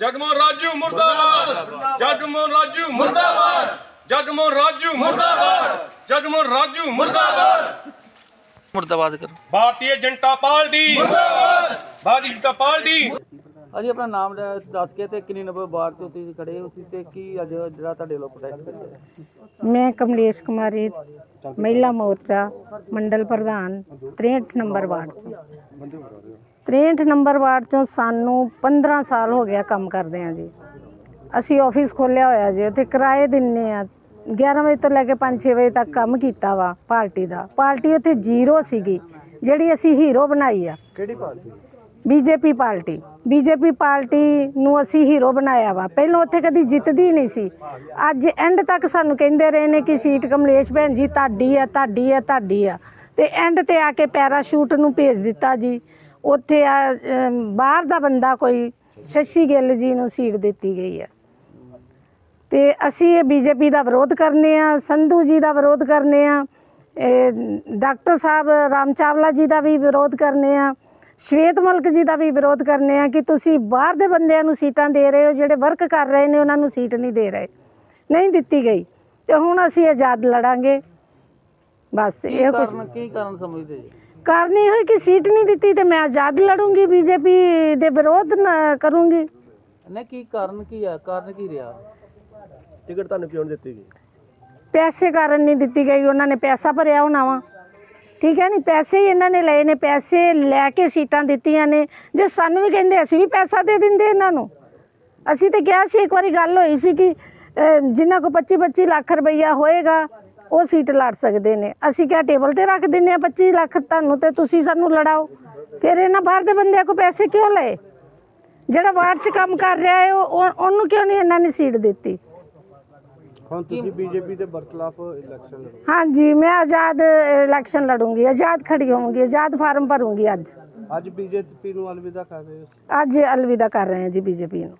ਜਗਮੋਹਨ ਰਾਜੂ ਮੁਰਦਾਬਾਦ। ਜਗਮੋਹਨ ਰਾਜੂ ਮੁਰਦਾਬਾਦ। ਜਗਮੋਹਨ ਰਾਜੂ ਮੁਰਦਾਬਾਦ। ਜਗਮੋਹਨ ਰਾਜੂ ਮੁਰਦਾਬਾਦ। ਮੁਰਦਾਬਾਦ ਕਰੋ। ਭਾਰਤੀ ਜਨਤਾ ਪਾਰਟੀ। ਮੁਰਦਾਬਾਦ। ਭਾਰਤੀ ਜਨਤਾ ਪਾਰਟੀ। ਅਜੀ ਆਪਣਾ ਨਾਮ ਦੱਸ ਕੇ ਤੇ ਕਿੰਨੀ ਨੰਬਰ ਬਾਰ ਤੇ ਤੁਸੀਂ ਖੜੇ ਹੋ ਤੁਸੀਂ ਤੇ ਕੀ ਅੱਜ ਜਿਹੜਾ ਤੁਹਾਡੇ ਲੋਕ ਪ੍ਰੋਟੈਸਟ ਮੈਂ ਕਮਲੇਸ਼ ਕੁਮਾਰੀ ਮਹਿਲਾ ਮੋਰਚਾ ਮੰਡਲ ਪ੍ਰਧਾਨ 63 ਨੰਬਰ ਵਾਰਡ। 63 ਨੰਬਰ ਵਾਰਡ ਤੋਂ ਸਾਨੂੰ 15 ਸਾਲ ਹੋ ਗਿਆ ਕੰਮ ਕਰਦੇ ਆ ਜੀ। ਅਸੀਂ ਆਫਿਸ ਖੋਲਿਆ ਹੋਇਆ ਜੀ ਉੱਥੇ ਕਿਰਾਏ ਦਿੰਨੇ ਆ 11 ਵਜੇ ਤੋਂ ਲੈ ਕੇ 5-6 ਵਜੇ ਤੱਕ ਕੰਮ ਕੀਤਾ ਵਾ ਪਾਰਟੀ ਦਾ। ਪਾਰਟੀ ਉੱਥੇ ਜ਼ੀਰੋ ਸੀਗੀ ਜਿਹੜੀ ਅਸੀਂ ਹੀਰੋ ਬਣਾਈ ਆ। ਕਿਹੜੀ party? BJP party. BJP party ਨੂੰ ਅਸੀਂ ਹੀਰੋ ਬਣਾਇਆ ਵਾ। ਪਹਿਲਾਂ ਉੱਥੇ ਕਦੀ ਜਿੱਤਦੀ ਨਹੀਂ ਸੀ। ਅੱਜ ਐਂਡ ਤੱਕ ਸਾਨੂੰ ਕਹਿੰਦੇ ਰਹੇ ਨੇ ਕਿ ਸੀਟ ਕਮਲੇਸ਼ ਭੈਣ ਜੀ ਤੁਹਾਡੀ ਆ ਤੁਹਾਡੀ ਆ ਤੁਹਾਡੀ ਆ। ਤੇ ਐਂਡ ਤੇ ਆ ਕੇ ਪੈਰਾਸ਼ੂਟ ਨੂੰ ਭੇਜ ਦਿੱਤਾ ਜੀ। ਉੱਥੇ ਆ ਅਮ, ਬਾਹਰ ਦਾ ਬੰਦਾ ਕੋਈ ਸ਼ਸ਼ੀ ਗਿੱਲ ਜੀ ਨੂੰ ਸੀਟ ਦਿੱਤੀ ਗਈ ਹੈ। ਤੇ ਅਸੀਂ ਇਹ ਬੀਜੇਪੀ ਦਾ ਵਿਰੋਧ ਕਰਨੇ ਆ ਸੰਧੂ ਜੀ ਦਾ ਵਿਰੋਧ ਕਰਨੇ ਆ ਇਹ ਡਾਕਟਰ ਸਾਹਿਬ ਰਾਮ ਚਾਵਲਾ ਜੀ ਦਾ ਵੀ ਵਿਰੋਧ ਕਰਨੇ ਆ ਸ਼ਵੇਤ ਮਲਕ ਜੀ ਦਾ ਵੀ ਵਿਰੋਧ ਕਰਨੇ ਆ ਕਿ ਤੁਸੀਂ ਬਾਹਰ ਦੇ ਬੰਦਿਆਂ ਨੂੰ ਸੀਟਾਂ ਦੇ ਰਹੇ ਹੋ ਜਿਹੜੇ ਵਰਕ ਕਰ ਰਹੇ ਨੇ ਉਹਨਾਂ ਨੂੰ ਸੀਟ ਨਹੀਂ ਦੇ ਰਹੇ। ਨਹੀਂ ਦਿੱਤੀ ਗਈ। ਤੇ ਹੁਣ ਅਸੀਂ ਆਜ਼ਾਦ ਲੜਾਂਗੇ। ਬਸ ਇਹ ਕੁਝ ਕਾਰਨ ਕੀ ਕਾਰਨ ਸਮਝਦੇ ਜੀ? ਕਾਰਨ ਇਹ ਹੋਈ ਕਿ ਸੀਟ ਨਹੀਂ ਦਿੱਤੀ ਤੇ ਮੈਂ ਆਜ਼ਾਦ ਲੜੂੰਗੀ ਬੀਜੇਪੀ ਦੇ ਵਿਰੋਧ ਨਾ ਕਰੂੰਗੀ। ਨਹੀਂ ਕੀ ਕਾਰਨ ਕੀ ਆ? ਕਾਰਨ ਕੀ ਰਿਹਾ? ਟਿਕਟ ਤੁਹਾਨੂੰ ਕਿਉਂ ਨਹੀਂ ਦਿੱਤੀ ਗਈ? ਪੈਸੇ ਕਾਰਨ ਨਹੀਂ ਦਿੱਤੀ ਗਈ ਉਹਨਾਂ ਨੇ ਪੈਸਾ ਭਰਿਆ ਹੋਣਾ ਵਾ। ਠੀਕ ਹੈ ਨਹੀਂ ਪੈਸੇ ਹੀ ਇਹਨਾਂ ਨੇ ਲਏ ਨੇ ਪੈਸੇ ਲੈ ਕੇ ਸੀਟਾਂ ਦਿੱਤੀਆਂ ਨੇ। ਜੇ ਸਾਨੂੰ ਵੀ ਕਹਿੰਦੇ ਅਸੀਂ ਵੀ ਪੈਸਾ ਦੇ ਦਿੰਦੇ ਇਹਨਾਂ ਨੂੰ। ਅਸੀਂ ਤੇ ਕਿਹਾ ਸੀ ਇੱਕ ਵਾਰੀ ਗੱਲ ਹੋਈ ਸੀ ਕਿ ਅਹ, ਜਿਨ੍ਹਾਂ ਕੋ 25 25 ਲੱਖ ਰੁਪਈਆ ਹੋਏਗਾ ਉਹ ਸੀਟ ਲੜ ਸਕਦੇ ਨੇ। ਅਸੀਂ ਕਿਹਾ ਟੇਬਲ ਤੇ ਰੱਖ ਦਿੰਨੇ ਆ 25 ਲੱਖ ਤੁਹਾਨੂੰ ਤੇ ਤੁਸੀਂ ਸਾਨੂੰ ਲੜਾਓ। ਫਿਰ ਇਹਨਾਂ ਬਾਹਰ ਦੇ ਬੰਦਿਆਂ ਕੋ ਪੈਸੇ ਕਿਉਂ ਲਏ? ਜਿਹੜਾ ਵਾਰਡ 'ਚ ਕੰਮ ਕਰ ਰਿਹਾ ਹੈ ਉਹ ਉਹ- ਉਹਨੂੰ ਕਿਉਂ ਨਹੀਂ ਇਹਨਾਂ ਨੇ ਸੀਟ ਦਿੱਤੀ? ਹੁਣ ਤੁਸੀਂ ਬੀਜੇਪੀ ਦੇ ਬਰਖਲਾਫ ਇਲੈਕਸ਼ਨ ਲੜੋ। ਹਾਂਜੀ ਮੈਂ ਆਜ਼ਾਦ ਇਲੈਕਸ਼ਨ ਲੜੂੰਗੀ। ਆਜ਼ਾਦ ਖੜੀ ਹੋਵਾਂਗੀ ਆਜ਼ਾਦ ਫਾਰਮ ਭਰੂੰਗੀ ਅੱਜ। ਅੱਜ ਬੀਜੇਪੀ ਨੂੰ ਅਲਵਿਦਾ ਕਰ ਰਹੇ ਹੋ? ਅੱਜ ਅਲਵਿਦਾ ਕਰ ਰਹੇ ਹਾਂ ਜੀ ਬੀਜੇਪੀ ਨੂੰ।